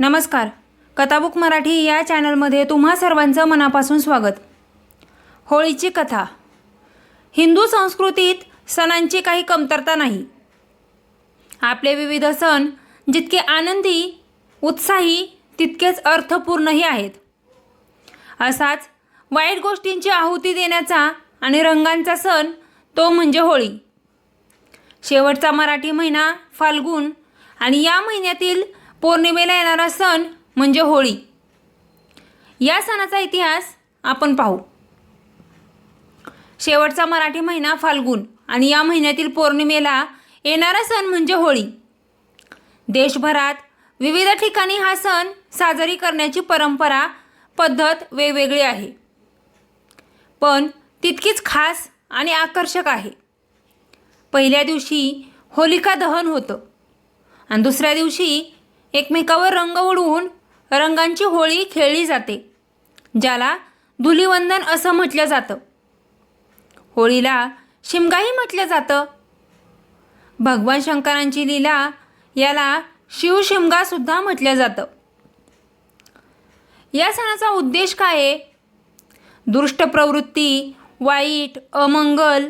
नमस्कार. कथाबुक मराठी या चॅनलमध्ये तुम्हा सर्वांचं मनापासून स्वागत. होळीची कथा. हिंदू संस्कृतीत सणांची काही कमतरता नाही. आपले विविध सण जितके आनंदी उत्साही तितकेच अर्थपूर्णही आहेत. असाच वाईट गोष्टींची आहुती देण्याचा आणि रंगांचा सण तो म्हणजे होळी. शेवटचा मराठी महिना फाल्गुन आणि या महिन्यातील पौर्णिमेला येणारा सण म्हणजे होळी. या सणाचा इतिहास आपण पाहू. शेवटचा मराठी महिना फाल्गुन आणि या महिन्यातील पौर्णिमेला येणारा सण म्हणजे होळी. देशभरात विविध ठिकाणी हा सण साजरी करण्याची परंपरा पद्धत वेगवेगळी आहे. पण तितकीच खास आणि आकर्षक आहे. पहिल्या दिवशी होलिका दहन होतं आणि दुसऱ्या दिवशी एकमेकावर रंग उडवून रंगांची होळी खेळली जाते ज्याला धुलिवंदन असं म्हटलं जातं. होळीला शिमगाही म्हटलं जातं. भगवान शंकरांची लीला याला शिवशिमगासुद्धा म्हटलं जातं. या सणाचा उद्देश काय आहे? दुष्ट प्रवृत्ती वाईट अमंगल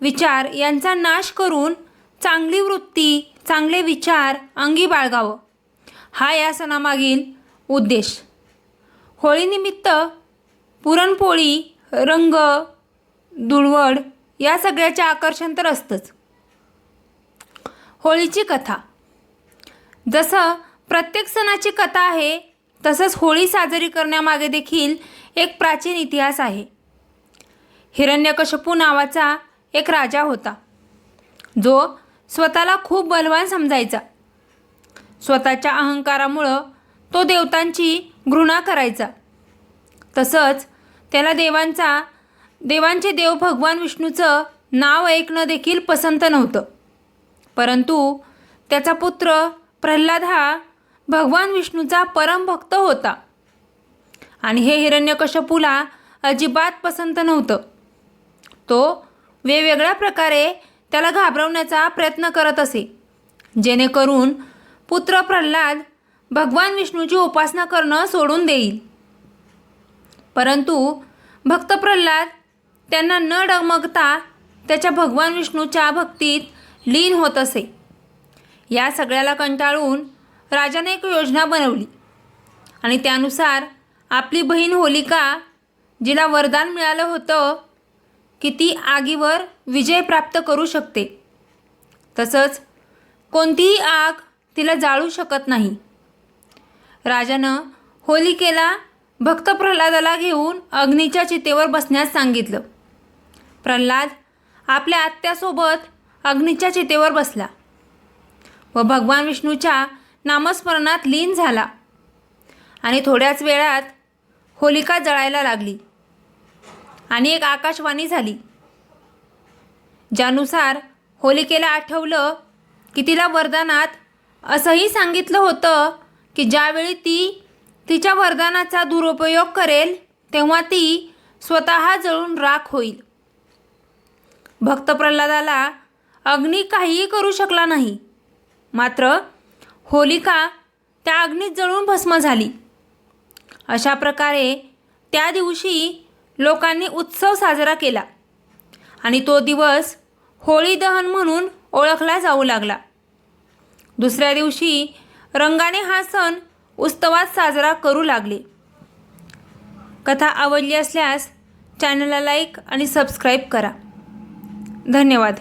विचार यांचा नाश करून चांगली वृत्ती चांगले विचार अंगी बाळगावं. हा या सणामागील उद्देश. होळीनिमित्त पुरणपोळी रंग धुळवड या सगळ्याचे आकर्षण तर असतंच. होळीची कथा. जसं प्रत्येक सणाची कथा आहे तसंच होळी साजरी करण्यामागे देखील एक प्राचीन इतिहास आहे. हिरण्यकशपू नावाचा एक राजा होता. जो स्वतःला खूप बलवान समजायचा. स्वतःच्या अहंकारामुळं तो देवतांची घृणा करायचा. तसंच त्याला देवांचा देवांचे देव भगवान विष्णूचं नाव ऐकणं देखील पसंत नव्हतं. परंतु त्याचा पुत्र प्रल्हाद हा भगवान विष्णूचा परमभक्त होता. आणि हे हिरण्यकशपूला अजिबात पसंत नव्हतं. तो वेगवेगळ्या प्रकारे त्याला घाबरवण्याचा प्रयत्न करत असे. जेणेकरून पुत्र प्रल्हाद भगवान विष्णूची उपासना करणं सोडून देईल. परंतु भक्त प्रल्हाद त्यांना न डगमगता त्याच्या भगवान विष्णूच्या भक्तीत लीन होत असे. या सगळ्याला कंटाळून राजाने एक योजना बनवली आणि त्यानुसार आपली बहीण होलिका जिला वरदान मिळालं होतं की ती आगीवर विजय प्राप्त करू शकते. तसंच कोणतीही आग तिला जाळू शकत नाही. राजानं होलिकेला भक्त प्रल्हादाला घेऊन अग्नीच्या चितेवर बसण्यास सांगितलं. प्रल्हाद आपल्या आत्यासोबत अग्नीच्या चितेवर बसला व भगवान विष्णूच्या नामस्मरणात लीन झाला आणि थोड्याच वेळात होलिका जळायला लागली आणि एक आकाशवाणी झाली. ज्यानुसार होलिकेला आठवलं की तिला वरदानात असंही सांगितलं होतं की ज्यावेळी ती तिच्या वरदानाचा दुरुपयोग करेल तेव्हा ती स्वतः जळून राख होईल. भक्त प्रल्हादाला अग्नी काहीही करू शकला नाही. मात्र होलिका त्या अग्नीत जळून भस्म झाली. अशा प्रकारे त्या दिवशी लोकांनी उत्सव साजरा केला आणि तो दिवस होळी दहन म्हणून ओळखला जाऊ लागला. दुसऱ्या दिवशी रंगाने हा सण उत्सवात साजरा करू लागले. कथा आवडली असल्यास चॅनलला लाईक आणि सबस्क्राईब करा. धन्यवाद.